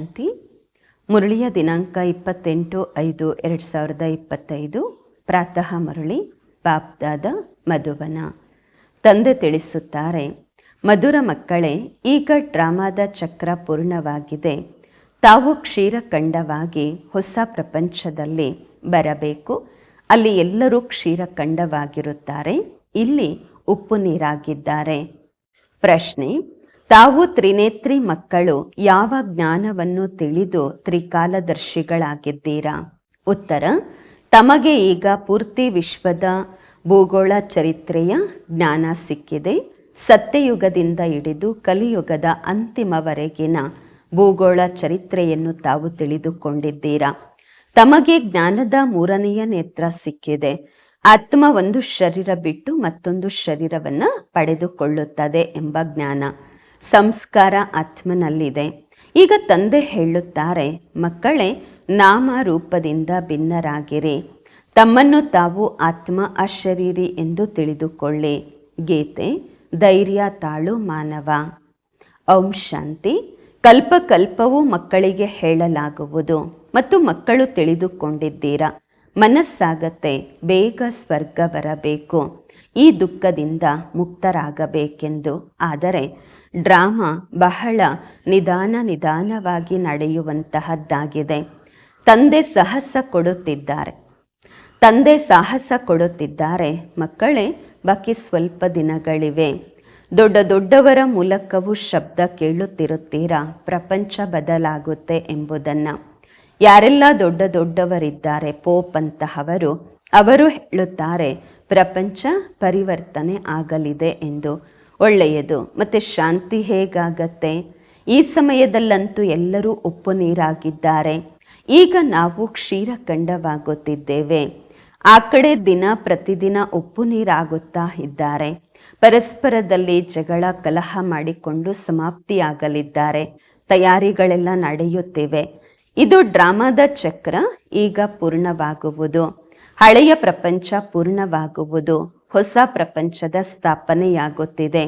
ಶಾಂತಿ ಮುರಳಿಯ ದಿನಾಂಕ ಇಪ್ಪತ್ತೆಂಟು ಐದು ಎರಡು ಸಾವಿರದ ಇಪ್ಪತ್ತೈದು, ಪ್ರಾತಃ ಮುರಳಿ, ಬಾಪ್ದಾದ ಮಧುವನ. ತಂದೆ ತಿಳಿಸುತ್ತಾರೆ, ಮಧುರ ಮಕ್ಕಳೇ, ಈಗ ಡ್ರಾಮಾದ ಚಕ್ರ ಪೂರ್ಣವಾಗಿದೆ. ತಾವು ಕ್ಷೀರಖಂಡವಾಗಿ ಹೊಸ ಪ್ರಪಂಚದಲ್ಲಿ ಬರಬೇಕು. ಅಲ್ಲಿ ಎಲ್ಲರೂ ಕ್ಷೀರಖಂಡವಾಗಿರುತ್ತಾರೆ ಇಲ್ಲಿ ಉಪ್ಪು ನೀರಾಗಿದ್ದಾರೆ. ಪ್ರಶ್ನೆ ತಾವು ತ್ರಿನೇತ್ರಿ ಮಕ್ಕಳು ಯಾವ ಜ್ಞಾನವನ್ನು ತಿಳಿದು ತ್ರಿಕಾಲದರ್ಶಿಗಳಾಗಿದ್ದೀರಾ? ಉತ್ತರ, ತಮಗೆ ಈಗ ಪೂರ್ತಿ ವಿಶ್ವದ ಭೂಗೋಳ ಚರಿತ್ರೆಯ ಜ್ಞಾನ ಸಿಕ್ಕಿದೆ. ಸತ್ಯಯುಗದಿಂದ ಹಿಡಿದು ಕಲಿಯುಗದ ಅಂತಿಮವರೆಗಿನ ಭೂಗೋಳ ಚರಿತ್ರೆಯನ್ನು ತಾವು ತಿಳಿದುಕೊಂಡಿದ್ದೀರಾ? ತಮಗೆ ಜ್ಞಾನದ ಮೂರನೆಯ ನೇತ್ರ ಸಿಕ್ಕಿದೆ. ಆತ್ಮ ಒಂದು ಶರೀರ ಬಿಟ್ಟು ಮತ್ತೊಂದು ಶರೀರವನ್ನು ಪಡೆದುಕೊಳ್ಳುತ್ತದೆ ಎಂಬ ಜ್ಞಾನ. ಸಂಸ್ಕಾರ ಆತ್ಮನಲ್ಲಿದೆ. ಈಗ ತಂದೆ ಹೇಳುತ್ತಾರೆ, ಮಕ್ಕಳೇ, ನಾಮ ರೂಪದಿಂದ ಭಿನ್ನರಾಗಿರಿ. ತಮ್ಮನ್ನು ತಾವು ಆತ್ಮ ಅಶರೀರಿ ಎಂದು ತಿಳಿದುಕೊಳ್ಳಿ. ಗೀತೆ, ಧೈರ್ಯ ತಾಳು ಮಾನವ. ಓಂ ಶಾಂತಿ. ಕಲ್ಪ ಕಲ್ಪವೂ ಮಕ್ಕಳಿಗೆ ಹೇಳಲಾಗುವುದು ಮತ್ತು ಮಕ್ಕಳು ತಿಳಿದುಕೊಂಡಿದ್ದೀರಾ. ಮನಸ್ಸಾಗತ್ತೆ, ಬೇಗ ಸ್ವರ್ಗ ಬರಬೇಕು. ಈ ದುಃಖದಿಂದ ಮುಕ್ತರಾಗಬೇಕೆಂದು. ಆದರೆ ಡ್ರಾಮಾ ಬಹಳ ನಿಧಾನ ನಿಧಾನವಾಗಿ ನಡೆಯುವಂತಹದ್ದಾಗಿದೆ. ತಂದೆ ಸಾಹಸ ಕೊಡುತ್ತಿದ್ದಾರೆ. ತಂದೆ ಸಾಹಸ ಕೊಡುತ್ತಿದ್ದಾರೆ. ಮಕ್ಕಳೇ, ಬಾಕಿ ಸ್ವಲ್ಪ ದಿನಗಳಿವೆ. ದೊಡ್ಡ ದೊಡ್ಡವರ ಮೂಲಕವೂ ಶಬ್ದ ಕೇಳುತ್ತಿರುತ್ತೀರಾ? ಪ್ರಪಂಚ ಬದಲಾಗುತ್ತೆ ಎಂಬುದನ್ನು. ಯಾರೆಲ್ಲ ದೊಡ್ಡ ದೊಡ್ಡವರಿದ್ದಾರೆ? ಪೋಪ್ ಅಂತಹವರು. ಅವರು ಹೇಳುತ್ತಾರೆ, ಪ್ರಪಂಚ ಪರಿವರ್ತನೆ ಆಗಲಿದೆ ಎಂದು. ಒಳ್ಳೆಯದು. ಮತ್ತು ಶಾಂತಿ ಹೇಗಾಗತ್ತೆ? ಈ ಸಮಯದಲ್ಲಂತೂ ಎಲ್ಲರೂ ಉಪ್ಪು ನೀರಾಗಿದ್ದಾರೆ. ಈಗ ನಾವು ಕ್ಷೀರಖಂಡವಾಗುತ್ತಿದ್ದೇವೆ ಆ ಕಡೆ ದಿನ ಪ್ರತಿದಿನ ಉಪ್ಪು ನೀರಾಗುತ್ತಾ ಇದ್ದಾರೆ. ಪರಸ್ಪರದಲ್ಲಿ ಜಗಳ ಕಲಹ ಮಾಡಿಕೊಂಡು ಸಮಾಪ್ತಿಯಾಗಲಿದ್ದಾರೆ. ತಯಾರಿಗಳೆಲ್ಲ ನಡೆಯುತ್ತಿವೆ. ಇದು ಡ್ರಾಮಾದ ಚಕ್ರ, ಈಗ ಪೂರ್ಣವಾಗುವುದು. ಹಳೆಯ ಪ್ರಪಂಚ ಪೂರ್ಣವಾಗುವುದು. ಹೊಸ ಪ್ರಪಂಚದ ಸ್ಥಾಪನೆಯಾಗುತ್ತಿದೆ.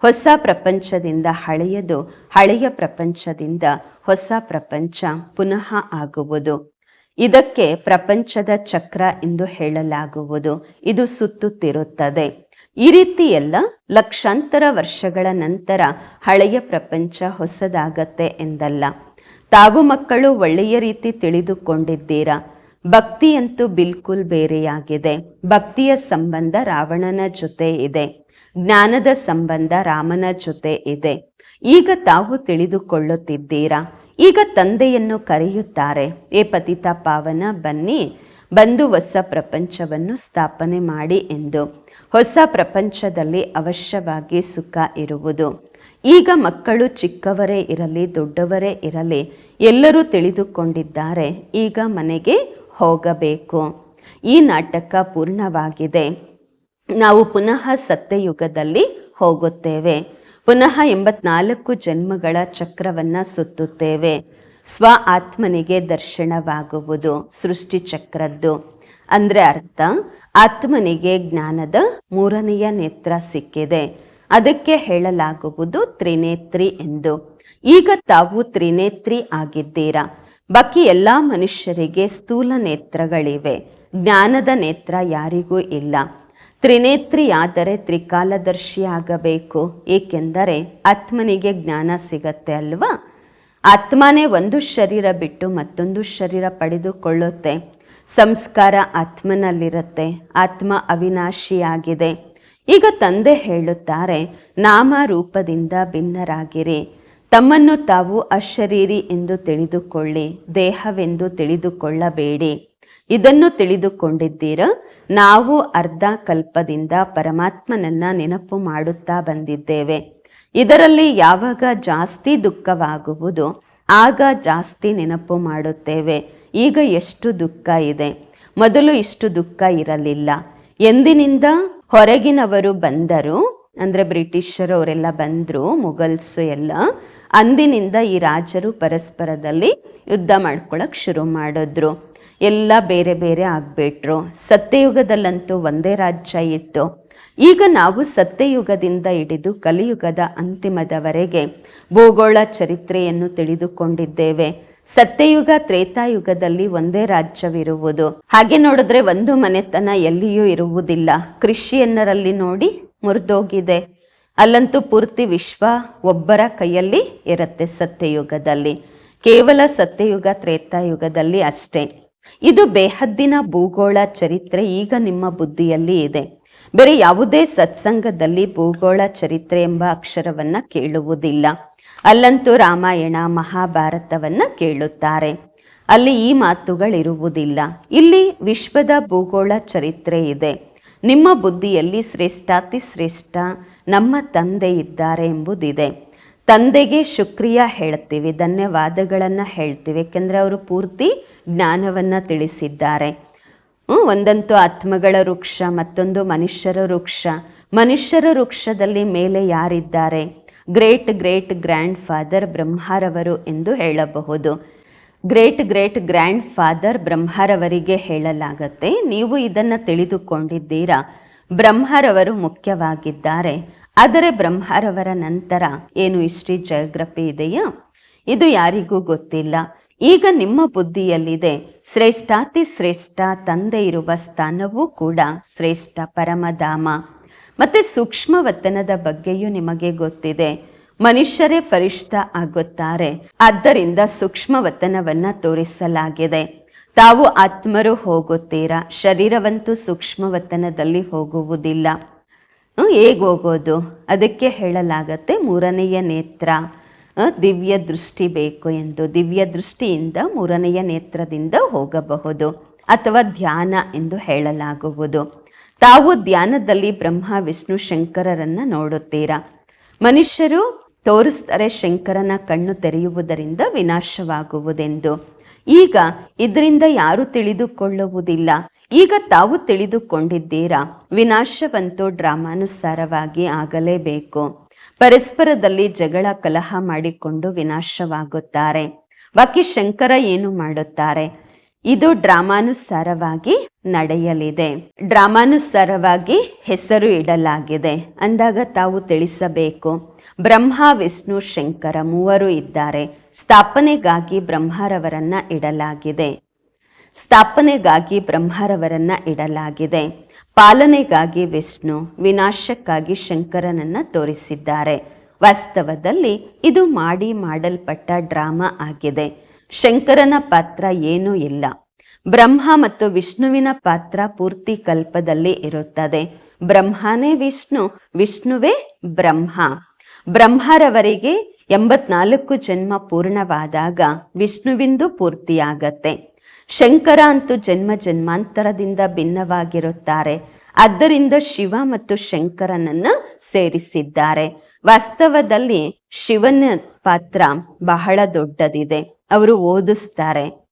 ಹೊಸ ಪ್ರಪಂಚದಿಂದ ಹಳೆಯದು, ಹಳೆಯ ಪ್ರಪಂಚದಿಂದ ಹೊಸ ಪ್ರಪಂಚ ಪುನಃ ಆಗುವುದು. ಇದಕ್ಕೆ ಪ್ರಪಂಚದ ಚಕ್ರ ಎಂದು ಹೇಳಲಾಗುವುದು. ಇದು ಸುತ್ತುತ್ತಿರುತ್ತದೆ. ಈ ರೀತಿ ಎಲ್ಲ ಲಕ್ಷಾಂತರ ವರ್ಷಗಳ ನಂತರ ಹಳೆಯ ಪ್ರಪಂಚ ಹೊಸದಾಗತ್ತೆ ಎಂದಲ್ಲ. ತಾವು ಮಕ್ಕಳು ಒಳ್ಳೆಯ ರೀತಿ ತಿಳಿದುಕೊಂಡಿದ್ದೀರಾ? ಭಕ್ತಿಯಂತೂ ಬಿಲ್ಕುಲ್ ಬೇರೆಯಾಗಿದೆ. ಭಕ್ತಿಯ ಸಂಬಂಧ ರಾವಣನ ಜೊತೆ ಇದೆ. ಜ್ಞಾನದ ಸಂಬಂಧ ರಾಮನ ಜೊತೆ ಇದೆ. ಈಗ ತಾವು ತಿಳಿದುಕೊಳ್ಳುತ್ತಿದ್ದೀರಾ? ಈಗ ತಂದೆಯನ್ನು ಕರೆಯುತ್ತಾರೆ, ಏ ಪತಿತ ಪಾವನ, ಬನ್ನಿ, ಬಂದು ಹೊಸ ಪ್ರಪಂಚವನ್ನು ಸ್ಥಾಪನೆ ಮಾಡಿ ಎಂದು. ಹೊಸ ಪ್ರಪಂಚದಲ್ಲಿ ಅವಶ್ಯವಾಗಿ ಸುಖ ಇರುವುದು. ಈಗ ಮಕ್ಕಳು ಚಿಕ್ಕವರೇ ಇರಲಿ, ದೊಡ್ಡವರೇ ಇರಲಿ, ಎಲ್ಲರೂ ತಿಳಿದುಕೊಂಡಿದ್ದಾರೆ. ಈಗ ಮನೆಗೆ ಹೋಗಬೇಕು. ಈ ನಾಟಕ ಪೂರ್ಣವಾಗಿದೆ. ನಾವು ಪುನಃ ಸತ್ಯಯುಗದಲ್ಲಿ ಹೋಗುತ್ತೇವೆ. ಪುನಃ ಎಂಬತ್ನಾಲ್ಕು ಜನ್ಮಗಳ ಚಕ್ರವನ್ನ ಸುತ್ತುತ್ತೇವೆ. ಸ್ವ ಆತ್ಮನಿಗೆ ದರ್ಶನವಾಗುವುದು ಸೃಷ್ಟಿ ಚಕ್ರದ್ದು. ಅಂದ್ರೆ ಅರ್ಥ, ಆತ್ಮನಿಗೆ ಜ್ಞಾನದ ಮೂರನೆಯ ನೇತ್ರ ಸಿಕ್ಕಿದೆ. ಅದಕ್ಕೆ ಹೇಳಲಾಗುವುದು ತ್ರಿನೇತ್ರಿ ಎಂದು. ಈಗ ತಾವು ತ್ರಿನೇತ್ರಿ ಆಗಿದ್ದೀರಾ? ಬಾಕಿ ಎಲ್ಲ ಮನುಷ್ಯರಿಗೆ ಸ್ಥೂಲ ನೇತ್ರಗಳಿವೆ. ಜ್ಞಾನದ ನೇತ್ರ ಯಾರಿಗೂ ಇಲ್ಲ. ತ್ರಿನೇತ್ರಿಯಾದರೆ ತ್ರಿಕಾಲದರ್ಶಿ ಆಗಬೇಕು ಏಕೆಂದರೆ ಆತ್ಮನಿಗೆ ಜ್ಞಾನ ಸಿಗತ್ತೆ ಅಲ್ವಾ? ಆತ್ಮನೇ ಒಂದು ಶರೀರ ಬಿಟ್ಟು ಮತ್ತೊಂದು ಶರೀರ ಪಡೆದುಕೊಳ್ಳುತ್ತೆ. ಸಂಸ್ಕಾರ ಆತ್ಮನಲ್ಲಿರುತ್ತೆ. ಆತ್ಮ ಅವಿನಾಶಿಯಾಗಿದೆ. ಈಗ ತಂದೆ ಹೇಳುತ್ತಾರೆ ನಾಮ ರೂಪದಿಂದ ಭಿನ್ನರಾಗಿರಿ. ತಮ್ಮನ್ನು ತಾವು ಅಶರೀರಿ ಎಂದು ತಿಳಿದುಕೊಳ್ಳಿ, ದೇಹವೆಂದು ತಿಳಿದುಕೊಳ್ಳಬೇಡಿ. ಇದನ್ನು ತಿಳಿದುಕೊಂಡಿದ್ದೀರ? ನಾವು ಅರ್ಧ ಕಲ್ಪದಿಂದ ಪರಮಾತ್ಮನನ್ನ ನೆನಪು ಮಾಡುತ್ತಾ ಬಂದಿದ್ದೇವೆ. ಇದರಲ್ಲಿ ಯಾವಾಗ ಜಾಸ್ತಿ ದುಃಖವಾಗುವುದು, ಆಗ ಜಾಸ್ತಿ ನೆನಪು ಮಾಡುತ್ತೇವೆ. ಈಗ ಎಷ್ಟು ದುಃಖ ಇದೆ? ಮೊದಲು ಇಷ್ಟು ದುಃಖ ಇರಲಿಲ್ಲ. ಎಂದಿನಿಂದ ಹೊರಗಿನವರು ಬಂದರು, ಅಂದ್ರೆ ಬ್ರಿಟಿಷರು ಅವರೆಲ್ಲ ಬಂದರು ಮುಗಲ್ಸು ಎಲ್ಲ ಅಂದಿನಿಂದ ಈ ರಾಜರು ಪರಸ್ಪರದಲ್ಲಿ ಯುದ್ಧ ಮಾಡ್ಕೊಳಕ್ ಶುರು ಮಾಡಿದ್ರು. ಎಲ್ಲ ಬೇರೆ ಬೇರೆ ಆಗ್ಬಿಟ್ರು. ಸತ್ಯಯುಗದಲ್ಲಂತೂ ಒಂದೇ ರಾಜ್ಯ ಇತ್ತು. ಈಗ ನಾವು ಸತ್ಯಯುಗದಿಂದ ಹಿಡಿದು ಕಲಿಯುಗದ ಅಂತಿಮದವರೆಗೆ ಭೂಗೋಳ ಚರಿತ್ರೆಯನ್ನು ತಿಳಿದುಕೊಂಡಿದ್ದೇವೆ. ಸತ್ಯಯುಗ, ತ್ರೇತಾಯುಗದಲ್ಲಿ ಒಂದೇ ರಾಜ್ಯವಿರುವುದು. ಹಾಗೆ ನೋಡಿದ್ರೆ ಒಂದು ಮನೆತನ ಎಲ್ಲಿಯೂ ಇರುವುದಿಲ್ಲ. ಕೃಷಿಯನ್ನರಲ್ಲಿ ನೋಡಿ ಮುರಿದೋಗಿದೆ. ಅಲ್ಲಂತೂ ಪೂರ್ತಿ ವಿಶ್ವ ಒಬ್ಬರ ಕೈಯಲ್ಲಿ ಇರುತ್ತೆ ಸತ್ಯಯುಗದಲ್ಲಿ. ಕೇವಲ ಸತ್ಯಯುಗ, ತ್ರೇತಾಯುಗದಲ್ಲಿ ಅಷ್ಟೇ. ಇದು ಬೇಹದ್ದಿನ ಭೂಗೋಳ ಚರಿತ್ರೆ ಈಗ ನಿಮ್ಮ ಬುದ್ಧಿಯಲ್ಲಿ ಇದೆ. ಬೇರೆ ಯಾವುದೇ ಸತ್ಸಂಗದಲ್ಲಿ ಭೂಗೋಳ ಚರಿತ್ರೆ ಎಂಬ ಅಕ್ಷರವನ್ನ ಕೇಳುವುದಿಲ್ಲ. ಅಲ್ಲಂತೂ ರಾಮಾಯಣ, ಮಹಾಭಾರತವನ್ನ ಕೇಳುತ್ತಾರೆ. ಅಲ್ಲಿ ಈ ಮಾತುಗಳಿರುವುದಿಲ್ಲ. ಇಲ್ಲಿ ವಿಶ್ವದ ಭೂಗೋಳ ಚರಿತ್ರೆ ಇದೆ. ನಿಮ್ಮ ಬುದ್ಧಿಯಲ್ಲಿ ಶ್ರೇಷ್ಠಾತಿ ಶ್ರೇಷ್ಠ ನಮ್ಮ ತಂದೆ ಇದ್ದಾರೆ ಎಂಬುದಿದೆ. ತಂದೆಗೆ ಶುಕ್ರಿಯ ಹೇಳ್ತೀವಿ ಧನ್ಯವಾದಗಳನ್ನು ಹೇಳ್ತೀವಿ ಏಕೆಂದರೆ ಅವರು ಪೂರ್ತಿ ಜ್ಞಾನವನ್ನು ತಿಳಿಸಿದ್ದಾರೆ. ಒಂದಂತೂ ಆತ್ಮಗಳ ವೃಕ್ಷ, ಮತ್ತೊಂದು ಮನುಷ್ಯರ ವೃಕ್ಷ. ಮನುಷ್ಯರ ವೃಕ್ಷದಲ್ಲಿ ಮೇಲೆ ಯಾರಿದ್ದಾರೆ? ಗ್ರೇಟ್ ಗ್ರೇಟ್ ಗ್ರ್ಯಾಂಡ್ ಫಾದರ್ ಬ್ರಹ್ಮರವರು ಎಂದು ಹೇಳಬಹುದು. ಗ್ರೇಟ್ ಗ್ರೇಟ್ ಗ್ರ್ಯಾಂಡ್ ಫಾದರ್ ಬ್ರಹ್ಮರವರಿಗೆ ಹೇಳಲಾಗತ್ತೆ, ನೀವು ಇದನ್ನು ತಿಳಿದುಕೊಂಡಿದ್ದೀರಾ? ಬ್ರಹ್ಮರವರು ಮುಖ್ಯವಾಗಿದ್ದಾರೆ. ಆದರೆ ಬ್ರಹ್ಮರವರ ನಂತರ ಏನು ಹಿಸ್ಟ್ರಿ ಜಯೋಗ್ರಫಿ ಇದೆಯಾ? ಇದು ಯಾರಿಗೂ ಗೊತ್ತಿಲ್ಲ. ಈಗ ನಿಮ್ಮ ಬುದ್ಧಿಯಲ್ಲಿದೆ. ಶ್ರೇಷ್ಠಾತಿ ಶ್ರೇಷ್ಠ ತಂದೆ ಇರುವ ಸ್ಥಾನವೂ ಕೂಡ ಶ್ರೇಷ್ಠ ಪರಮಧಾಮ. ಮತ್ತೆ ಸೂಕ್ಷ್ಮವತನದ ಬಗ್ಗೆಯೂ ನಿಮಗೆ ಗೊತ್ತಿದೆ. ಮನುಷ್ಯರೇ ಪರಿಷ್ಠ ಆಗುತ್ತಾರೆ. ಆದ್ದರಿಂದ ಸೂಕ್ಷ್ಮ ವತನವನ್ನ ತೋರಿಸಲಾಗಿದೆ. ತಾವು ಆತ್ಮರು ಹೋಗುತ್ತೀರಾ? ಶರೀರವಂತೂ ಸೂಕ್ಷ್ಮವತನದಲ್ಲಿ ಹೋಗುವುದಿಲ್ಲ. ಹೇಗೆ ಹೋಗೋದು? ಅದಕ್ಕೆ ಹೇಳಲಾಗತ್ತೆ ಮೂರನೆಯ ನೇತ್ರ. ದಿವ್ಯ ದೃಷ್ಟಿ ಬೇಕು ಎಂದು. ದಿವ್ಯ ದೃಷ್ಟಿಯಿಂದ ಮೂರನೆಯ ನೇತ್ರದಿಂದ ಹೋಗಬಹುದು ಅಥವಾ ಧ್ಯಾನ ಎಂದು ಹೇಳಲಾಗುವುದು. ತಾವು ಧ್ಯಾನದಲ್ಲಿ ಬ್ರಹ್ಮ, ವಿಷ್ಣು, ಶಂಕರರನ್ನ ನೋಡುತ್ತೀರಾ? ಮನುಷ್ಯರು ತೋರಿಸ್ತಾರೆ ಶಂಕರನ ಕಣ್ಣು ತೆರೆಯುವುದರಿಂದ ವಿನಾಶವಾಗುವುದೆಂದು. ಈಗ ಇದರಿಂದ ಯಾರು ತಿಳಿದುಕೊಳ್ಳುವುದಿಲ್ಲ. ಈಗ ತಾವು ತಿಳಿದುಕೊಂಡಿದ್ದೀರಾ? ವಿನಾಶವಂತೂ ಡ್ರಾಮಾನುಸಾರವಾಗಿ ಆಗಲೇಬೇಕು. ಪರಸ್ಪರದಲ್ಲಿ ಜಗಳ ಕಲಹ ಮಾಡಿಕೊಂಡು ವಿನಾಶವಾಗುತ್ತಾರೆ. ಬಾಕಿ ಶಂಕರ ಏನು ಮಾಡುತ್ತಾರೆ? ಇದು ಡ್ರಾಮಾನುಸಾರವಾಗಿ ನಡೆಯಲಿದೆ. ಡ್ರಾಮಾನುಸಾರವಾಗಿ ಹೆಸರು ಇಡಲಾಗಿದೆ. ಅಂದಾಗ ತಾವು ತಿಳಿಸಬೇಕು. ಬ್ರಹ್ಮ, ವಿಷ್ಣು, ಶಂಕರ ಮೂವರು ಇದ್ದಾರೆ. ಸ್ಥಾಪನೆಗಾಗಿ ಬ್ರಹ್ಮರವರನ್ನ ಇಡಲಾಗಿದೆ. ಸ್ಥಾಪನೆಗಾಗಿ ಬ್ರಹ್ಮರವರನ್ನ ಇಡಲಾಗಿದೆ. ಪಾಲನೆಗಾಗಿ ವಿಷ್ಣು, ವಿನಾಶಕ್ಕಾಗಿ ಶಂಕರನನ್ನ ತೋರಿಸಿದ್ದಾರೆ. ವಾಸ್ತವದಲ್ಲಿ ಇದು ಮಾಡಿ ಮಾಡಲ್ಪಟ್ಟ ಡ್ರಾಮಾ ಆಗಿದೆ. ಶಂಕರನ ಪಾತ್ರ ಏನೂ ಇಲ್ಲ. ಬ್ರಹ್ಮ ಮತ್ತು ವಿಷ್ಣುವಿನ ಪಾತ್ರ ಪೂರ್ತಿ ಕಲ್ಪದಲ್ಲಿ ಇರುತ್ತದೆ. ಬ್ರಹ್ಮನೇ ವಿಷ್ಣು, ವಿಷ್ಣುವೇ ಬ್ರಹ್ಮ. ಬ್ರಹ್ಮರವರಿಗೆ ಎಂಬತ್ನಾಲ್ಕು ಜನ್ಮ ಪೂರ್ಣವಾದಾಗ ವಿಷ್ಣುವಿಂದು ಪೂರ್ತಿಯಾಗತ್ತೆ. ಶಂಕರ ಅಂತೂ ಜನ್ಮ ಜನ್ಮಾಂತರದಿಂದ ಭಿನ್ನವಾಗಿರುತ್ತಾರೆ. ಆದ್ದರಿಂದ ಶಿವ ಮತ್ತು ಶಂಕರನನ್ನ ಸೇರಿಸಿದ್ದಾರೆ. ವಾಸ್ತವದಲ್ಲಿ ಶಿವನ ಪಾತ್ರ ಬಹಳ ದೊಡ್ಡದಿದೆ. ಅವರು ಓದಿಸ್ತಾರೆ.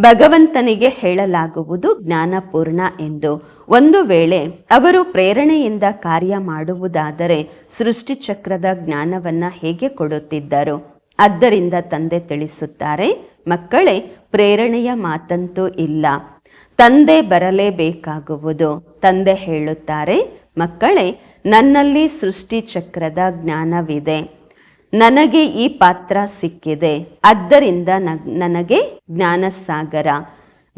ಭಗವಂತನಿಗೆ ಹೇಳಲಾಗುವುದು ಜ್ಞಾನಪೂರ್ಣ ಎಂದು. ಒಂದು ವೇಳೆ ಅವರು ಪ್ರೇರಣೆಯಿಂದ ಕಾರ್ಯ ಮಾಡುವುದಾದರೆ ಸೃಷ್ಟಿಚಕ್ರದ ಜ್ಞಾನವನ್ನ ಹೇಗೆ ಕೊಡುತ್ತಿದ್ದರು? ಆದ್ದರಿಂದ ತಂದೆ ತಿಳಿಸುತ್ತಾರೆ, ಮಕ್ಕಳೇ, ಪ್ರೇರಣೆಯ ಮಾತಂತೂ ಇಲ್ಲ. ತಂದೆ ಬರಲೇಬೇಕಾಗುವುದು. ತಂದೆ ಹೇಳುತ್ತಾರೆ, ಮಕ್ಕಳೇ, ನನ್ನಲ್ಲಿ ಸೃಷ್ಟಿಚಕ್ರದ ಜ್ಞಾನವಿದೆ. ನನಗೆ ಈ ಪಾತ್ರ ಸಿಕ್ಕಿದೆ. ಆದ್ದರಿಂದ ನನಗೆ ಜ್ಞಾನಸಾಗರ.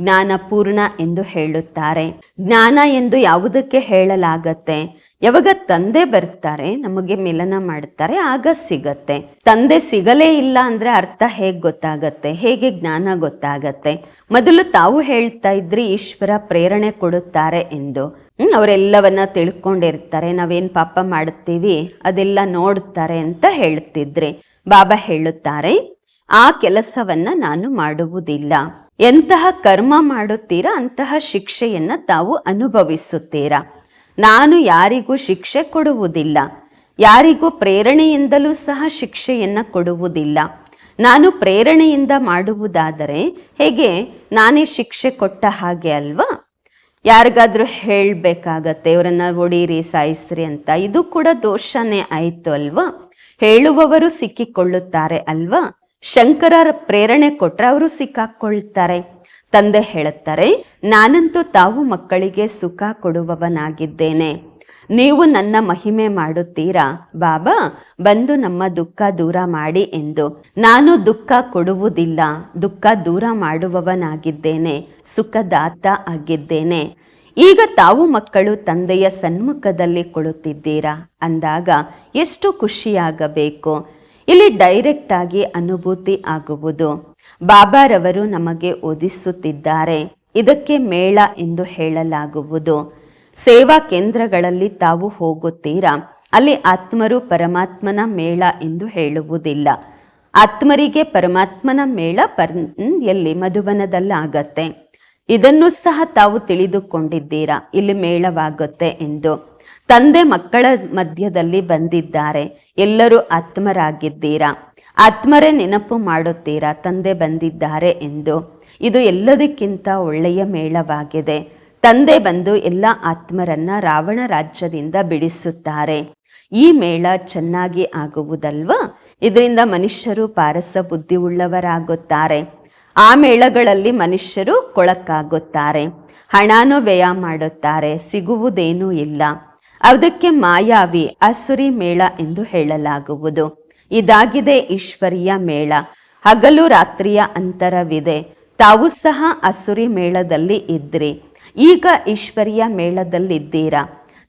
ಜ್ಞಾನಪೂರ್ಣ ಎಂದು ಹೇಳುತ್ತಾರೆ. ಜ್ಞಾನ ಎಂದು ಯಾವುದಕ್ಕೆ ಹೇಳಲಾಗತ್ತೆ? ಯಾವಾಗ ತಂದೆ ಬರ್ತಾರೆ, ನಮಗೆ ಮಿಲನ ಮಾಡ್ತಾರೆ, ಆಗ ಸಿಗತ್ತೆ. ತಂದೆ ಸಿಗಲೇ ಇಲ್ಲ ಅಂದ್ರೆ ಅರ್ಥ ಹೇಗೆ ಗೊತ್ತಾಗತ್ತೆ? ಹೇಗೆ ಜ್ಞಾನ ಗೊತ್ತಾಗತ್ತೆ? ಮೊದಲು ತಾವು ಹೇಳ್ತಾ ಇದ್ರಿ, ಈಶ್ವರ ಪ್ರೇರಣೆ ಕೊಡುತ್ತಾರೆ ಎಂದು. ಹ್ಮ್, ಅವರೆಲ್ಲವನ್ನ ತಿಳ್ಕೊಂಡಿರ್ತಾರೆ, ನಾವೇನ್ ಪಾಪ ಮಾಡುತ್ತೀವಿ ಅದೆಲ್ಲ ನೋಡ್ತಾರೆ ಅಂತ ಹೇಳ್ತಿದ್ರಿ. ಬಾಬಾ ಹೇಳುತ್ತಾರೆ, ಆ ಕೆಲಸವನ್ನ ನಾನು ಮಾಡುವುದಿಲ್ಲ. ಎಂತಹ ಕರ್ಮ ಮಾಡುತ್ತೀರಾ, ಅಂತಹ ಶಿಕ್ಷೆಯನ್ನ ತಾವು ಅನುಭವಿಸುತ್ತೀರಾ? ನಾನು ಯಾರಿಗೂ ಶಿಕ್ಷೆ ಕೊಡುವುದಿಲ್ಲ. ಯಾರಿಗೂ ಪ್ರೇರಣೆಯಿಂದಲೂ ಸಹ ಶಿಕ್ಷೆಯನ್ನ ಕೊಡುವುದಿಲ್ಲ. ನಾನು ಪ್ರೇರಣೆಯಿಂದ ಮಾಡುವುದಾದರೆ ಹೇಗೆ? ನಾನೇ ಶಿಕ್ಷೆ ಕೊಟ್ಟ ಹಾಗೆ ಅಲ್ವಾ? ಯಾರಿಗಾದ್ರೂ ಹೇಳ್ಬೇಕಾಗತ್ತೆ, ಇವರನ್ನ ಒಡೀರಿ ಸಾಯಿಸ್ರಿ ಅಂತ. ಇದು ಕೂಡ ದೋಷನೇ ಆಯ್ತು ಅಲ್ವಾ? ಹೇಳುವವರು ಸಿಕ್ಕಿಕೊಳ್ಳುತ್ತಾರೆ ಅಲ್ವಾ? ಶಂಕರರ ಪ್ರೇರಣೆ ಕೊಟ್ರೆ ಅವರು ಸಿಕ್ಕಾಕೊಳ್ತಾರೆ. ತಂದೆ ಹೇಳುತ್ತಾರೆ, ನಾನಂತೂ ತಾವು ಮಕ್ಕಳಿಗೆ ಸುಖ ಕೊಡುವವನಾಗಿದ್ದೇನೆ. ನೀವು ನನ್ನ ಮಹಿಮೆ ಮಾಡುತ್ತೀರಾ? ಬಾಬಾ, ಬಂದು ನಮ್ಮ ದುಃಖ ದೂರ ಮಾಡಿ ಎಂದು. ನಾನು ದುಃಖ ಕೊಡುವುದಿಲ್ಲ, ದುಃಖ ದೂರ ಮಾಡುವವನಾಗಿದ್ದೇನೆ, ಸುಖದಾತ ಆಗಿದ್ದೇನೆ. ಈಗ ತಾವು ಮಕ್ಕಳು ತಂದೆಯ ಸನ್ಮುಖದಲ್ಲಿ ಕೊಡುತ್ತಿದ್ದೀರಾ? ಅಂದಾಗ ಎಷ್ಟು ಖುಷಿಯಾಗಬೇಕು. ಇಲ್ಲಿ ಡೈರೆಕ್ಟ್ ಆಗಿ ಅನುಭೂತಿ ಆಗುವುದು. ಬಾಬಾರವರು ನಮಗೆ ಓದಿಸುತ್ತಿದ್ದಾರೆ. ಇದಕ್ಕೆ ಮೇಳ ಎಂದು ಹೇಳಲಾಗುವುದು. ಸೇವಾ ಕೇಂದ್ರಗಳಲ್ಲಿ ತಾವು ಹೋಗುತ್ತೀರಾ? ಅಲ್ಲಿ ಆತ್ಮರು ಪರಮಾತ್ಮನ ಮೇಳ ಎಂದು ಹೇಳುವುದಿಲ್ಲ. ಆತ್ಮರಿಗೆ ಪರಮಾತ್ಮನ ಮೇಳ ಪರ್ ಎಲ್ಲಿ ಮಧುಬನದಲ್ಲಾಗತ್ತೆ ಇದನ್ನು ಸಹ ತಾವು ತಿಳಿದುಕೊಂಡಿದ್ದೀರಾ? ಇಲ್ಲಿ ಮೇಳವಾಗುತ್ತೆ ಎಂದು. ತಂದೆ ಮಕ್ಕಳ ಮಧ್ಯದಲ್ಲಿ ಬಂದಿದ್ದಾರೆ. ಎಲ್ಲರೂ ಆತ್ಮರಾಗಿದ್ದೀರಾ? ಆತ್ಮರೇ ನೆನಪು ಮಾಡುತ್ತೀರಾ? ತಂದೆ ಬಂದಿದ್ದಾರೆ ಎಂದು. ಇದು ಎಲ್ಲದಕ್ಕಿಂತ ಒಳ್ಳೆಯ ಮೇಳವಾಗಿದೆ. ತಂದೆ ಬಂದು ಎಲ್ಲ ಆತ್ಮರನ್ನ ರಾವಣ ರಾಜ್ಯದಿಂದ ಬಿಡಿಸುತ್ತಾರೆ. ಈ ಮೇಳ ಚೆನ್ನಾಗಿ ಆಗುವುದಲ್ವಾ? ಇದರಿಂದ ಮನುಷ್ಯರು ಪಾರಸ ಬುದ್ಧಿ ಉಳ್ಳವರಾಗುತ್ತಾರೆ ಆ ಮೇಳಗಳಲ್ಲಿ ಮನುಷ್ಯರು ಕೊಳಕಾಗುತ್ತಾರೆ. ಹಣಾನು ವ್ಯಯ ಮಾಡುತ್ತಾರೆ. ಸಿಗುವುದೇನೂ ಇಲ್ಲ. ಅದಕ್ಕೆ ಮಾಯಾವಿ ಅಸುರಿ ಮೇಳ ಎಂದು ಹೇಳಲಾಗುವುದು. ಇದಾಗಿದೆ ಈಶ್ವರಿಯ ಮೇಳ. ಹಗಲು ರಾತ್ರಿಯ ಅಂತರವಿದೆ. ತಾವು ಸಹ ಅಸುರಿ ಮೇಳದಲ್ಲಿ ಇದ್ರಿ. ಈಗ ಈಶ್ವರಿಯ ಮೇಳದಲ್ಲಿದ್ದೀರಾ?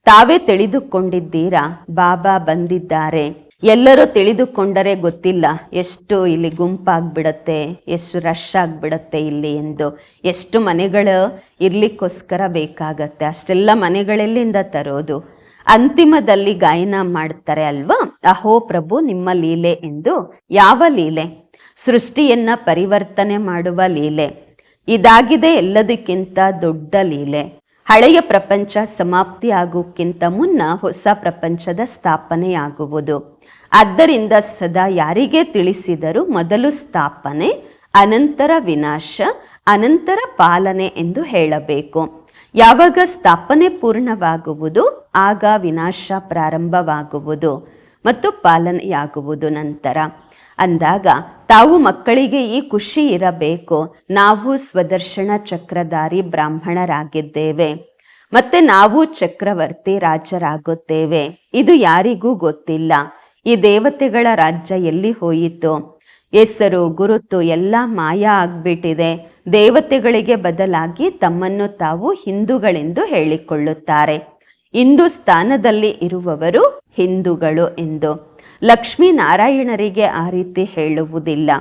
ತಾವೇ ತಿಳಿದುಕೊಂಡಿದ್ದೀರಾ? ಬಾಬಾ ಬಂದಿದ್ದಾರೆ. ಎಲ್ಲರೂ ತಿಳಿದುಕೊಂಡರೆ ಗೊತ್ತಿಲ್ಲ, ಎಷ್ಟು ಇಲ್ಲಿ ಗುಂಪಾಗ್ಬಿಡತ್ತೆ, ಎಷ್ಟು ರಶ್ ಆಗ್ಬಿಡತ್ತೆ ಇಲ್ಲಿ ಎಂದು. ಎಷ್ಟು ಮನೆಗಳು ಇರ್ಲಿಕ್ಕೋಸ್ಕರ ಬೇಕಾಗತ್ತೆ. ಅಷ್ಟೆಲ್ಲ ಮನೆಗಳೆಲ್ಲಿಂದ ತರೋದು. ಅಂತಿಮದಲ್ಲಿ ಗಾಯನ ಮಾಡ್ತಾರೆ ಅಲ್ವಾ? ಅಹೋ ಪ್ರಭು, ನಿಮ್ಮ ಲೀಲೆ ಎಂದು. ಯಾವ ಲೀಲೆ? ಸೃಷ್ಟಿಯನ್ನ ಪರಿವರ್ತನೆ ಮಾಡುವ ಲೀಲೆ. ಇದಾಗಿದೆ ಎಲ್ಲದಕ್ಕಿಂತ ದೊಡ್ಡ ಲೀಲೆ. ಹಳೆಯ ಪ್ರಪಂಚ ಸಮಾಪ್ತಿ ಆಗೋಕ್ಕಿಂತ ಮುನ್ನ ಹೊಸ ಪ್ರಪಂಚದ ಸ್ಥಾಪನೆಯಾಗುವುದು. ಆದ್ದರಿಂದ ಸದಾ ಯಾರಿಗೆ ತಿಳಿಸಿದರೂ ಮೊದಲು ಸ್ಥಾಪನೆ, ಅನಂತರ ವಿನಾಶ, ಅನಂತರ ಪಾಲನೆ ಎಂದು ಹೇಳಬೇಕು. ಯಾವಾಗ ಸ್ಥಾಪನೆ ಪೂರ್ಣವಾಗುವುದು, ಆಗ ವಿನಾಶ ಪ್ರಾರಂಭವಾಗುವುದು ಮತ್ತು ಪಾಲನೆಯಾಗುವುದು ನಂತರ. ಅಂದಾಗ ತಾವು ಮಕ್ಕಳಿಗೆ ಈ ಖುಷಿ ಇರಬೇಕು. ನಾವು ಸ್ವದರ್ಶನ ಚಕ್ರಧಾರಿ ಬ್ರಾಹ್ಮಣರಾಗಿದ್ದೇವೆ. ಮತ್ತೆ ನಾವು ಚಕ್ರವರ್ತಿ ರಾಜರಾಗುತ್ತೇವೆ. ಇದು ಯಾರಿಗೂ ಗೊತ್ತಿಲ್ಲ. ಈ ದೇವತೆಗಳ ರಾಜ್ಯ ಎಲ್ಲಿ ಹೋಯಿತು? ಹೆಸರು, ಗುರುತು ಎಲ್ಲ ಮಾಯ ಆಗ್ಬಿಟ್ಟಿದೆ. ದೇವತೆಗಳಿಗೆ ಬದಲಾಗಿ ತಮ್ಮನ್ನು ತಾವು ಹಿಂದೂಗಳೆಂದು ಹೇಳಿಕೊಳ್ಳುತ್ತಾರೆ. ಹಿಂದೂ ಸ್ಥಾನದಲ್ಲಿ ಇರುವವರು ಹಿಂದೂಗಳು ಎಂದು. ಲಕ್ಷ್ಮೀನಾರಾಯಣರಿಗೆ ಆ ರೀತಿ ಹೇಳುವುದಿಲ್ಲ.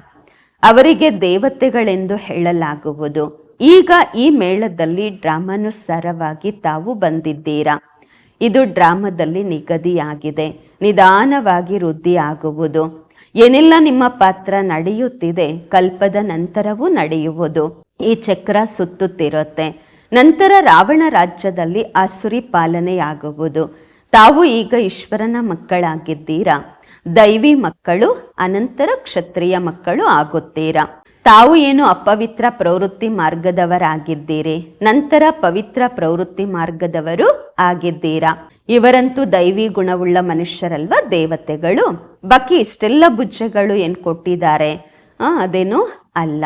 ಅವರಿಗೆ ದೇವತೆಗಳೆಂದು ಹೇಳಲಾಗುವುದು. ಈಗ ಈ ಮೇಳದಲ್ಲಿ ಡ್ರಾಮಾನುಸಾರವಾಗಿ ತಾವು ಬಂದಿದ್ದೀರಾ? ಇದು ಡ್ರಾಮದಲ್ಲಿ ನಿಗದಿಯಾಗಿದೆ. ನಿಧಾನವಾಗಿ ವೃದ್ಧಿ ಆಗುವುದು ಏನೆಲ್ಲ ನಿಮ್ಮ ಪಾತ್ರ ನಡೆಯುತ್ತಿದೆ ಕಲ್ಪದ ನಂತರವೂ ನಡೆಯುವುದು. ಈ ಚಕ್ರ ಸುತ್ತುತ್ತಿರುತ್ತೆ. ನಂತರ ರಾವಣ ರಾಜ್ಯದಲ್ಲಿ ಆಸುರಿ ಪಾಲನೆಯಾಗುವುದು. ತಾವು ಈಗ ಈಶ್ವರನ ಮಕ್ಕಳಾಗಿದ್ದೀರಾ? ದೈವಿ ಮಕ್ಕಳು, ಅನಂತರ ಕ್ಷತ್ರಿಯ ಮಕ್ಕಳು ಆಗುತ್ತೀರಾ? ತಾವು ಏನು ಅಪವಿತ್ರ ಪ್ರವೃತ್ತಿ ಮಾರ್ಗದವರಾಗಿದ್ದೀರಿ? ನಂತರ ಪವಿತ್ರ ಪ್ರವೃತ್ತಿ ಮಾರ್ಗದವರು ಆಗಿದ್ದೀರಾ? ಇವರಂತೂ ದೈವಿ ಗುಣವುಳ್ಳ ಮನುಷ್ಯರಲ್ವಾ ದೇವತೆಗಳು? ಬಾಕಿ ಇಷ್ಟೆಲ್ಲ ಬುಜ್ಜೆಗಳು ಏನ್ ಕೊಟ್ಟಿದ್ದಾರೆ? ಆ, ಅದೇನು ಅಲ್ಲ.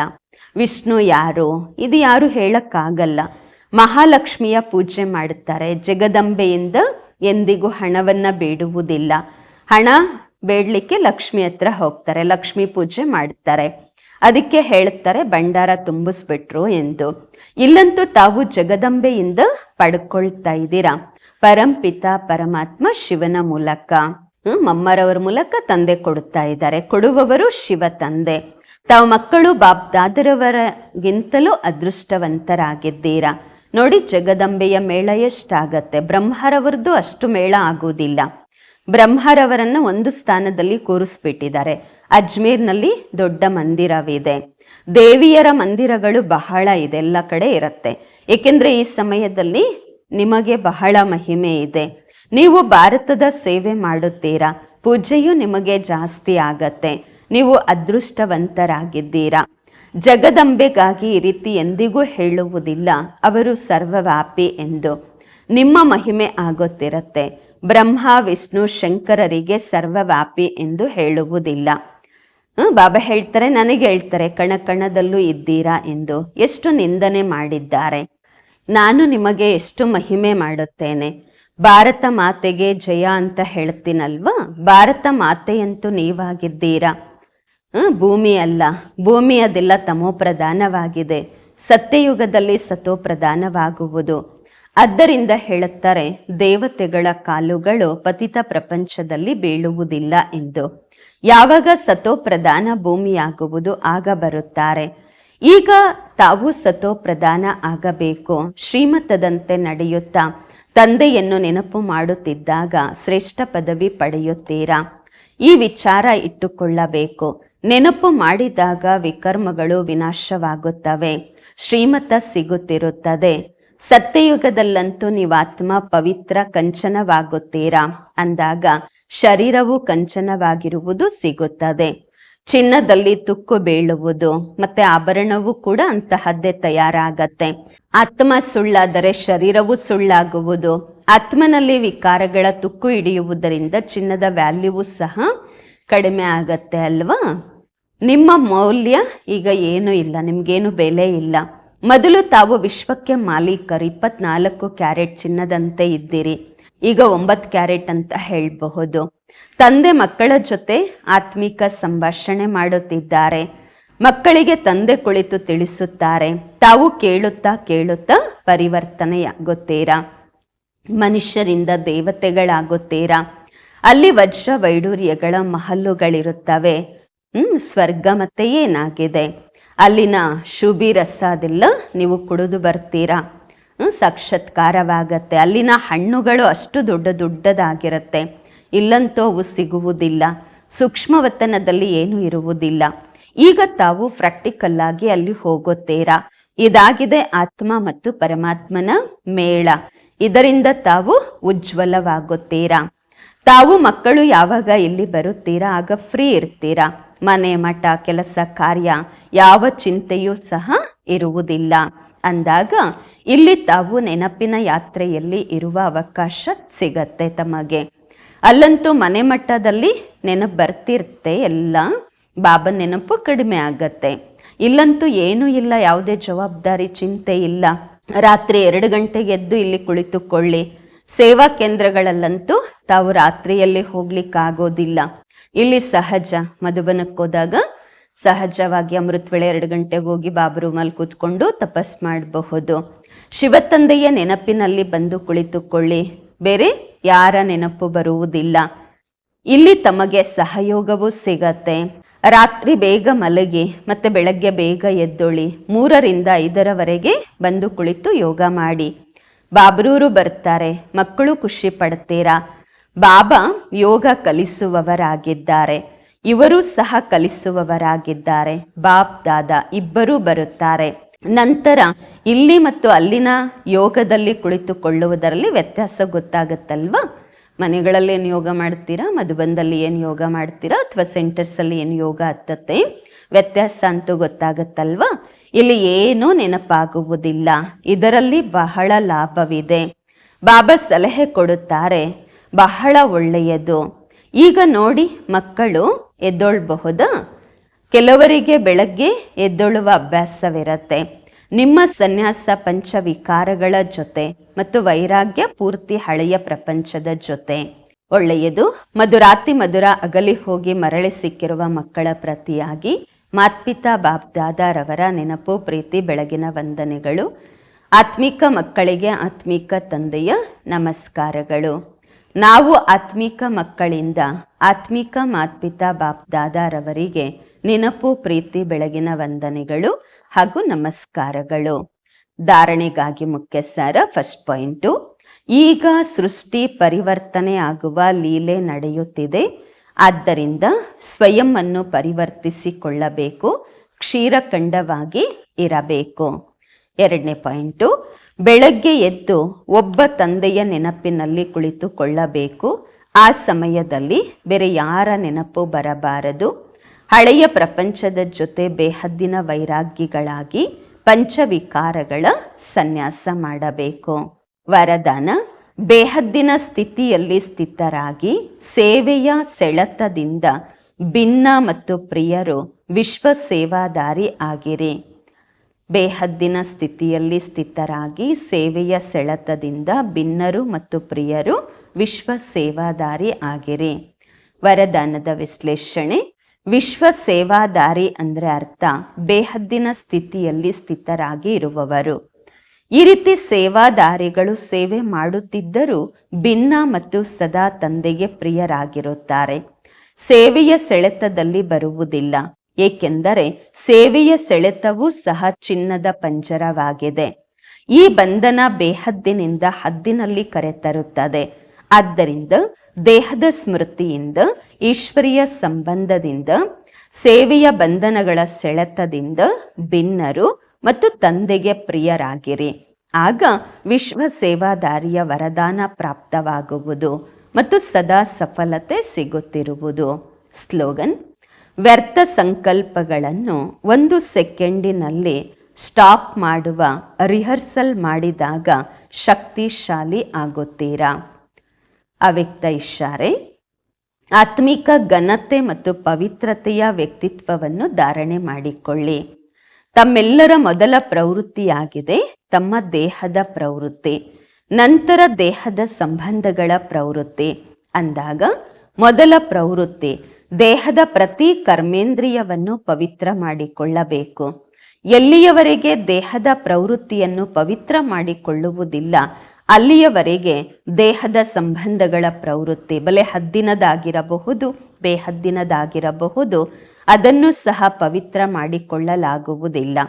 ವಿಷ್ಣು ಯಾರು? ಇದು ಯಾರು ಹೇಳಕ್ಕಾಗಲ್ಲ. ಮಹಾಲಕ್ಷ್ಮಿಯ ಪೂಜೆ ಮಾಡುತ್ತಾರೆ. ಜಗದಂಬೆಯಿಂದ ಎಂದಿಗೂ ಹಣವನ್ನ ಬೇಡುವುದಿಲ್ಲ. ಹಣ ಬೇಡಲಿಕ್ಕೆ ಲಕ್ಷ್ಮಿ ಹತ್ರ ಹೋಗ್ತಾರೆ. ಲಕ್ಷ್ಮಿ ಪೂಜೆ ಮಾಡ್ತಾರೆ ಅದಕ್ಕೆ ಹೇಳ್ತಾರೆ ಭಂಡಾರ ತುಂಬಿಸ್ಬಿಟ್ರು ಎಂದು. ಇಲ್ಲಂತೂ ತಾವು ಜಗದಂಬೆಯಿಂದ ಪಡ್ಕೊಳ್ತಾ ಇದ್ದೀರಾ? ಪರಂಪಿತ ಪರಮಾತ್ಮ ಶಿವನ ಮೂಲಕ. ಮಮ್ಮರವರ ಮೂಲಕ ತಂದೆ ಕೊಡುತ್ತಾ ಇದ್ದಾರೆ. ಕೊಡುವವರು ಶಿವ ತಂದೆ. ತಾವು ಮಕ್ಕಳು ಬಾಬ್ ದಾದರವರಗಿಂತಲೂ ಅದೃಷ್ಟವಂತರಾಗಿದ್ದೀರಾ. ನೋಡಿ, ಜಗದಂಬೆಯ ಮೇಳ ಎಷ್ಟಾಗತ್ತೆ. ಬ್ರಹ್ಮರವರದ್ದು ಅಷ್ಟು ಮೇಳ ಆಗುವುದಿಲ್ಲ. ಬ್ರಹ್ಮರವರನ್ನ ಒಂದು ಸ್ಥಾನದಲ್ಲಿ ಕೂರಿಸ್ಬಿಟ್ಟಿದ್ದಾರೆ. ಅಜ್ಮೀರ್ನಲ್ಲಿ ದೊಡ್ಡ ಮಂದಿರವಿದೆ. ದೇವಿಯರ ಮಂದಿರಗಳು ಬಹಳ ಇದೆ. ಎಲ್ಲ ಕಡೆ ಇರುತ್ತೆ. ಏಕೆಂದ್ರೆ ಈ ಸಮಯದಲ್ಲಿ ನಿಮಗೆ ಬಹಳ ಮಹಿಮೆ ಇದೆ. ನೀವು ಭಾರತದ ಸೇವೆ ಮಾಡುತ್ತೀರಾ? ಪೂಜೆಯು ನಿಮಗೆ ಜಾಸ್ತಿ ಆಗತ್ತೆ. ನೀವು ಅದೃಷ್ಟವಂತರಾಗಿದ್ದೀರಾ? ಜಗದಂಬೆಗಾಗಿ ಈ ರೀತಿ ಎಂದಿಗೂ ಹೇಳುವುದಿಲ್ಲ. ಅವರು ಸರ್ವವ್ಯಾಪಿ ಎಂದು. ನಿಮ್ಮ ಮಹಿಮೆ ಆಗುತ್ತಿರುತ್ತೆ. ಬ್ರಹ್ಮ, ವಿಷ್ಣು, ಶಂಕರರಿಗೆ ಸರ್ವವ್ಯಾಪಿ ಎಂದು ಹೇಳುವುದಿಲ್ಲ. ಬಾಬಾ ಹೇಳ್ತಾರೆ, ನನಗೆ ಹೇಳ್ತಾರೆ, ಕಣ ಕಣದಲ್ಲೂ ಇದ್ದೀರಾ ಎಂದು. ಎಷ್ಟು ನಿಂದನೆ ಮಾಡಿದ್ದಾರೆ. ನಾನು ನಿಮಗೆ ಎಷ್ಟು ಮಹಿಮೆ ಮಾಡುತ್ತೇನೆ? ಭಾರತ ಮಾತೆಗೆ ಜಯ ಅಂತ ಹೇಳ್ತೀನಲ್ವಾ? ಭಾರತ ಮಾತೆಯಂತೂ ನೀವಾಗಿದ್ದೀರಾ? ಭೂಮಿ ಅಲ್ಲ. ಭೂಮಿ ಅದೆಲ್ಲ, ತಮೋ ಪ್ರಧಾನವಾಗಿದೆ. ಸತ್ಯಯುಗದಲ್ಲಿ ಸತೋ ಪ್ರಧಾನವಾಗುವುದು. ಆದ್ದರಿಂದ ಹೇಳುತ್ತಾರೆ, ದೇವತೆಗಳ ಕಾಲುಗಳು ಪತಿತ ಪ್ರಪಂಚದಲ್ಲಿ ಬೀಳುವುದಿಲ್ಲ ಎಂದು. ಯಾವಾಗ ಸತೋ ಪ್ರಧಾನ ಭೂಮಿಯಾಗುವುದು, ಆಗ ಬರುತ್ತಾರೆ. ಈಗ ತಾವು ಸತೋ ಪ್ರಧಾನ ಆಗಬೇಕು. ಶ್ರೀಮತದಂತೆ ನಡೆಯುತ್ತಾ ತಂದೆಯನ್ನು ನೆನಪು ಮಾಡುತ್ತಿದ್ದಾಗ ಶ್ರೇಷ್ಠ ಪದವಿ ಪಡೆಯುತ್ತೀರಾ? ಈ ವಿಚಾರ ಇಟ್ಟುಕೊಳ್ಳಬೇಕು. ನೆನಪು ಮಾಡಿದಾಗ ವಿಕರ್ಮಗಳು ವಿನಾಶವಾಗುತ್ತವೆ. ಶ್ರೀಮತ ಸಿಗುತ್ತಿರುತ್ತದೆ. ಸತ್ಯಯುಗದಲ್ಲಂತೂ ನೀವಾತ್ಮ ಪವಿತ್ರ ಕಂಚನವಾಗುತ್ತೀರಾ? ಅಂದಾಗ ಶರೀರವು ಕಂಚನವಾಗಿರುವುದು ಸಿಗುತ್ತದೆ. ಚಿನ್ನದಲ್ಲಿ ತುಕ್ಕು ಬೀಳುವುದು, ಮತ್ತೆ ಆಭರಣವೂ ಕೂಡ ಅಂತಹದ್ದೇ ತಯಾರಾಗತ್ತೆ. ಆತ್ಮ ಸುಳ್ಳಾದರೆ ಶರೀರವು ಸುಳ್ಳಾಗುವುದು. ಆತ್ಮನಲ್ಲಿ ವಿಕಾರಗಳ ತುಕ್ಕು ಹಿಡಿಯುವುದರಿಂದ ಚಿನ್ನದ ವ್ಯಾಲ್ಯೂವು ಸಹ ಕಡಿಮೆ ಆಗತ್ತೆ ಅಲ್ವಾ? ನಿಮ್ಮ ಮೌಲ್ಯ ಈಗ ಏನೂ ಇಲ್ಲ, ನಿಮ್ಗೇನು ಬೆಲೆ ಇಲ್ಲ. ಮೊದಲು ತಾವು ವಿಶ್ವಕ್ಕೆ ಮಾಲೀಕರು, ಇಪ್ಪತ್ನಾಲ್ಕು ಕ್ಯಾರೆಟ್ ಚಿನ್ನದಂತೆ ಇದ್ದೀರಿ. ಈಗ ಒಂಬತ್ತು ಕ್ಯಾರೆಟ್ ಅಂತ ಹೇಳಬಹುದು. ತಂದೆ ಮಕ್ಕಳ ಜೊತೆ ಆತ್ಮಿಕ ಸಂಭಾಷಣೆ ಮಾಡುತ್ತಿದ್ದಾರೆ. ಮಕ್ಕಳಿಗೆ ತಂದೆ ಕುಳಿತು ತಿಳಿಸುತ್ತಾರೆ. ತಾವು ಕೇಳುತ್ತಾ ಕೇಳುತ್ತಾ ಪರಿವರ್ತನೆಯಾಗುತ್ತೀರಾ ಮನುಷ್ಯರಿಂದ ದೇವತೆಗಳಾಗುತ್ತೀರಾ. ಅಲ್ಲಿ ವಜ್ರ ವೈಡೂರ್ಯಗಳ ಮಹಲ್ಲುಗಳಿರುತ್ತವೆ. ಹ್ಮ್, ಸ್ವರ್ಗ ಮತ್ತೆ ಏನಾಗಿದೆ? ಅಲ್ಲಿನ ಶುಭಿ ರಸ ಅದೆಲ್ಲ ನೀವು ಕುಡಿದು ಬರ್ತೀರಾ? ಸಾಕ್ಷಾತ್ಕಾರವಾಗತ್ತೆ. ಅಲ್ಲಿನ ಹಣ್ಣುಗಳು ಅಷ್ಟು ದೊಡ್ಡ ದೊಡ್ಡದಾಗಿರುತ್ತೆ. ಇಲ್ಲಂತೂ ಅವು ಸಿಗುವುದಿಲ್ಲ. ಸೂಕ್ಷ್ಮವತನದಲ್ಲಿ ಏನೂ ಇರುವುದಿಲ್ಲ. ಈಗ ತಾವು ಪ್ರಾಕ್ಟಿಕಲ್ ಆಗಿ ಅಲ್ಲಿ ಹೋಗುತ್ತೀರಾ? ಇದಾಗಿದೆ ಆತ್ಮ ಮತ್ತು ಪರಮಾತ್ಮನ ಮೇಳ. ಇದರಿಂದ ತಾವು ಉಜ್ವಲವಾಗುತ್ತೀರಾ? ತಾವು ಮಕ್ಕಳು ಯಾವಾಗ ಇಲ್ಲಿ ಬರುತ್ತೀರಾ? ಆಗ ಫ್ರೀ ಇರ್ತೀರಾ? ಮನೆ ಮಠ, ಕೆಲಸ ಕಾರ್ಯ, ಯಾವ ಚಿಂತೆಯೂ ಸಹ ಇರುವುದಿಲ್ಲ. ಅಂದಾಗ ಇಲ್ಲಿ ತಾವು ನೆನಪಿನ ಯಾತ್ರೆಯಲ್ಲಿ ಇರುವ ಅವಕಾಶ ಸಿಗತ್ತೆ ತಮಗೆ. ಅಲ್ಲಂತೂ ಮನೆ ಮಟ್ಟದಲ್ಲಿ ನೆನಪು ಬರ್ತಿರ್ತೆ ಎಲ್ಲ. ಬಾಬಾ ನೆನಪು ಕಡಿಮೆ ಆಗತ್ತೆ. ಇಲ್ಲಂತೂ ಏನೂ ಇಲ್ಲ, ಯಾವುದೇ ಜವಾಬ್ದಾರಿ, ಚಿಂತೆ ಇಲ್ಲ. ರಾತ್ರಿ ಎರಡು ಗಂಟೆಗೆ ಎದ್ದು ಇಲ್ಲಿ ಕುಳಿತುಕೊಳ್ಳಿ. ಸೇವಾ ಕೇಂದ್ರಗಳಲ್ಲಂತೂ ತಾವು ರಾತ್ರಿಯಲ್ಲಿ ಹೋಗ್ಲಿಕ್ಕಾಗೋದಿಲ್ಲ. ಇಲ್ಲಿ ಸಹಜ. ಮಧುಬನಕ್ಕೆ ಹೋದಾಗ ಸಹಜವಾಗಿ ಅಮೃತ್ ವೇಳೆ ಎರಡು ಗಂಟೆಗೆ ಹೋಗಿ ಬಾಬಾ ರೂಮಲ್ಲಿ ಕೂತ್ಕೊಂಡು ತಪಸ್ ಮಾಡಬಹುದು. ಶಿವತಂದೆಯ ನೆನಪಿನಲ್ಲಿ ಬಂದು ಕುಳಿತುಕೊಳ್ಳಿ. ಬೇರೆ ಯಾರ ನೆನಪು ಬರುವುದಿಲ್ಲ. ಇಲ್ಲಿ ತಮಗೆ ಸಹಯೋಗವೂ ಸಿಗತ್ತೆ. ರಾತ್ರಿ ಬೇಗ ಮಲಗಿ, ಮತ್ತೆ ಬೆಳಗ್ಗೆ ಬೇಗ ಎದ್ದೊಳ್ಳಿ ಮೂರರಿಂದ ಐದರವರೆಗೆ ಬಂದು ಕುಳಿತು ಯೋಗ ಮಾಡಿ. ಬಾಬ್ರೂರು ಬರ್ತಾರೆ, ಮಕ್ಕಳು ಖುಷಿ ಪಡ್ತೀರಾ? ಬಾಬಾ ಯೋಗ ಕಲಿಸುವವರಾಗಿದ್ದಾರೆ. ಇವರು ಸಹ ಕಲಿಸುವವರಾಗಿದ್ದಾರೆ. ಬಾಬ್ ದಾದಾ ಇಬ್ಬರೂ ಬರುತ್ತಾರೆ. ನಂತರ ಇಲ್ಲಿ ಮತ್ತು ಅಲ್ಲಿನ ಯೋಗದಲ್ಲಿ ಕುಳಿತುಕೊಳ್ಳುವುದರಲ್ಲಿ ವ್ಯತ್ಯಾಸ ಗೊತ್ತಾಗತ್ತಲ್ವಾ? ಮನೆಗಳಲ್ಲಿ ಏನು ಯೋಗ ಮಾಡ್ತೀರಾ? ಮಧುಬಂದಲ್ಲಿ ಏನು ಯೋಗ ಮಾಡ್ತೀರಾ? ಅಥವಾ ಸೆಂಟರ್ಸಲ್ಲಿ ಏನು ಯೋಗ ಹತ್ತತ್ತೆ? ವ್ಯತ್ಯಾಸ ಅಂತೂ ಗೊತ್ತಾಗತ್ತಲ್ವಾ? ಇಲ್ಲಿ ಏನೂ ನೆನಪಾಗುವುದಿಲ್ಲ. ಇದರಲ್ಲಿ ಬಹಳ ಲಾಭವಿದೆ. ಬಾಬಾ ಸಲಹೆ ಕೊಡುತ್ತಾರೆ, ಬಹಳ ಒಳ್ಳೆಯದು. ಈಗ ನೋಡಿ ಮಕ್ಕಳು ಎದ್ದೊಳ್ಬಹುದಾ? ಕೆಲವರಿಗೆ ಬೆಳಗ್ಗೆ ಎದ್ದೊಳುವ ಅಭ್ಯಾಸವಿರತ್ತೆ. ನಿಮ್ಮ ಸನ್ಯಾಸ ಪಂಚವಿಕಾರಗಳ ಜೊತೆ ಮತ್ತು ವೈರಾಗ್ಯ ಪೂರ್ತಿ ಹಳೆಯ ಪ್ರಪಂಚದ ಜೊತೆ. ಒಳ್ಳೆಯದು, ಮಧುರಾತಿ ಮಧುರ ಅಗಲಿ ಹೋಗಿ ಮರಳಿ ಸಿಕ್ಕಿರುವ ಮಕ್ಕಳ ಪ್ರತಿಯಾಗಿ ಮಾತ್ಪಿತಾ ಬಾಬ್ದಾದಾರವರ ನೆನಪು, ಪ್ರೀತಿ, ಬೆಳಗಿನ ವಂದನೆಗಳು. ಆತ್ಮಿಕ ಮಕ್ಕಳಿಗೆ ಆತ್ಮಿಕ ತಂದೆಯ ನಮಸ್ಕಾರಗಳು. ನಾವು ಆತ್ಮಿಕ ಮಕ್ಕಳಿಂದ ಆತ್ಮಿಕ ಮಾತ್ಪಿತಾ ಬಾಪ್ದಾದಾರವರಿಗೆ ನೆನಪು, ಪ್ರೀತಿ, ಬೆಳಗಿನ ವಂದನೆಗಳು ಹಾಗೂ ನಮಸ್ಕಾರಗಳು. ಧಾರಣೆಗಾಗಿ ಮುಖ್ಯ ಸಾರ ಫಸ್ಟ್ ಪಾಯಿಂಟು ಈಗ ಸೃಷ್ಟಿ ಪರಿವರ್ತನೆ ಆಗುವ ಲೀಲೆ ನಡೆಯುತ್ತಿದೆ. ಆದ್ದರಿಂದ ಸ್ವಯಂ ಅನ್ನು ಪರಿವರ್ತಿಸಿಕೊಳ್ಳಬೇಕು ಕ್ಷೀರಖಂಡವಾಗಿ ಇರಬೇಕು. ಎರಡನೇ ಪಾಯಿಂಟು ಬೆಳಗ್ಗೆ ಎದ್ದು ಒಬ್ಬ ತಂದೆಯ ನೆನಪಿನಲ್ಲಿ ಕುಳಿತುಕೊಳ್ಳಬೇಕು. ಆ ಸಮಯದಲ್ಲಿ ಬೇರೆ ಯಾರ ನೆನಪು ಬರಬಾರದು? ಹಳೆಯ ಪ್ರಪಂಚದ ಜೊತೆ ಬೇಹದ್ದಿನ ವೈರಾಗ್ಯಗಳಾಗಿ ಪಂಚವಿಕಾರಗಳ ಸನ್ಯಾಸ ಮಾಡಬೇಕು. ವರದಾನ, ಬೇಹದ್ದಿನ ಸ್ಥಿತಿಯಲ್ಲಿ ಸ್ಥಿತರಾಗಿ ಸೇವೆಯ ಸೆಳೆತದಿಂದ ಭಿನ್ನ ಮತ್ತು ಪ್ರಿಯರು ವಿಶ್ವ ಸೇವಾದಾರಿ ಆಗಿರಿ. ಬೇಹದ್ದಿನ ಸ್ಥಿತಿಯಲ್ಲಿ ಸ್ಥಿತರಾಗಿ ಸೇವೆಯ ಸೆಳೆತದಿಂದ ಭಿನ್ನರು ಮತ್ತು ಪ್ರಿಯರು ವಿಶ್ವ ಸೇವಾದಾರಿ ಆಗಿರಿ. ವರದಾನದ ವಿಶ್ಲೇಷಣೆ ವಿಶ್ವ ಸೇವಾದಾರಿ ಅಂದ್ರೆ ಅರ್ಥ ಬೇಹದ್ದಿನ ಸ್ಥಿತಿಯಲ್ಲಿ ಸ್ಥಿತರಾಗಿ ಇರುವವರು. ಈ ರೀತಿ ಸೇವಾದಾರಿಗಳು ಸೇವೆ ಮಾಡುತ್ತಿದ್ದರೂ ಭಿನ್ನ ಮತ್ತು ಸದಾ ತಂದೆಗೆ ಪ್ರಿಯರಾಗಿರುತ್ತಾರೆ. ಸೇವೆಯ ಸೆಳೆತದಲ್ಲಿ ಬರುವುದಿಲ್ಲ, ಏಕೆಂದರೆ ಸೇವೆಯ ಸೆಳೆತವೂ ಸಹ ಚಿನ್ನದ ಪಂಜರವಾಗಿದೆ. ಈ ಬಂಧನ ಬೇಹದ್ದಿನಿಂದ ಹದ್ದಿನಲ್ಲಿ ಕರೆತರುತ್ತದೆ. ಆದ್ದರಿಂದ ದೇಹದ ಸ್ಮೃತಿಯಿಂದ ಈಶ್ವರಿಯ ಸಂಬಂಧದಿಂದ, ಸೇವೆಯ ಬಂಧನಗಳ ಸೆಳೆತದಿಂದ ಭಿನ್ನರು ಮತ್ತು ತಂದೆಗೆ ಪ್ರಿಯರಾಗಿರಿ. ಆಗ ವಿಶ್ವ ಸೇವಾದಾರಿಯ ವರದಾನ ಪ್ರಾಪ್ತವಾಗುವುದು ಮತ್ತು ಸದಾ ಸಫಲತೆ ಸಿಗುತ್ತಿರುವುದು. ಸ್ಲೋಗನ್, ವ್ಯರ್ಥ ಸಂಕಲ್ಪಗಳನ್ನು ಒಂದು ಸೆಕೆಂಡಿನಲ್ಲಿ ಸ್ಟಾಪ್ ಮಾಡುವ, ರಿಹರ್ಸಲ್ ಮಾಡಿದಾಗ ಶಕ್ತಿಶಾಲಿ ಆಗುತ್ತೀರಾ? ಅವ್ಯಕ್ತ ಇಶಾರೆ ಆತ್ಮಿಕ ಘನತೆ ಮತ್ತು ಪವಿತ್ರತೆಯ ವ್ಯಕ್ತಿತ್ವವನ್ನು ಧಾರಣೆ ಮಾಡಿಕೊಳ್ಳಿ. ತಮ್ಮೆಲ್ಲರ ಮೊದಲ ಪ್ರವೃತ್ತಿಯಾಗಿದೆ ತಮ್ಮ ದೇಹದ ಪ್ರವೃತ್ತಿ. ನಂತರ ದೇಹದ ಸಂಬಂಧಗಳ ಪ್ರವೃತ್ತಿ. ಅಂದಾಗ ಮೊದಲ ಪ್ರವೃತ್ತಿ, ದೇಹದ ಪ್ರತಿ ಕರ್ಮೇಂದ್ರಿಯವನ್ನು ಪವಿತ್ರ ಮಾಡಿಕೊಳ್ಳಬೇಕು. ಎಲ್ಲಿಯವರೆಗೆ ದೇಹದ ಪ್ರವೃತ್ತಿಯನ್ನು ಪವಿತ್ರ ಮಾಡಿಕೊಳ್ಳುವುದಿಲ್ಲ ಅಲ್ಲಿಯವರೆಗೆ ದೇಹದ ಸಂಬಂಧಗಳ ಪ್ರವೃತ್ತಿ, ಬಲೆ ಹದ್ದಿನದಾಗಿರಬಹುದು ಬೇಹದ್ದಿನದಾಗಿರಬಹುದು ಅದನ್ನು ಸಹ ಪವಿತ್ರ ಮಾಡಿಕೊಳ್ಳಲಾಗುವುದಿಲ್ಲ.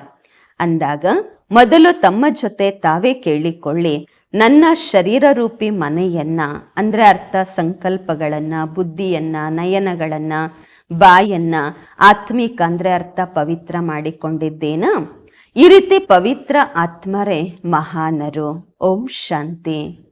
ಅಂದಾಗ ಮೊದಲು ತಮ್ಮ ಜೊತೆ ತಾವೇ ಕೇಳಿಕೊಳ್ಳಿ, ನನ್ನ ಶರೀರ ರೂಪಿ ಮನೆಯನ್ನ, ಅಂದ್ರೆ ಅರ್ಥ ಸಂಕಲ್ಪಗಳನ್ನ, ಬುದ್ಧಿಯನ್ನ, ನಯನಗಳನ್ನ, ಬಾಯನ್ನ, ಆತ್ಮಿಕ ಅಂದ್ರೆ ಅರ್ಥ ಪವಿತ್ರ ಮಾಡಿಕೊಂಡಿದ್ದೇನಾ? ಈ ರೀತಿ ಪವಿತ್ರ ಆತ್ಮರೇ ಮಹಾನರು. ಓಂ ಶಾಂತಿ.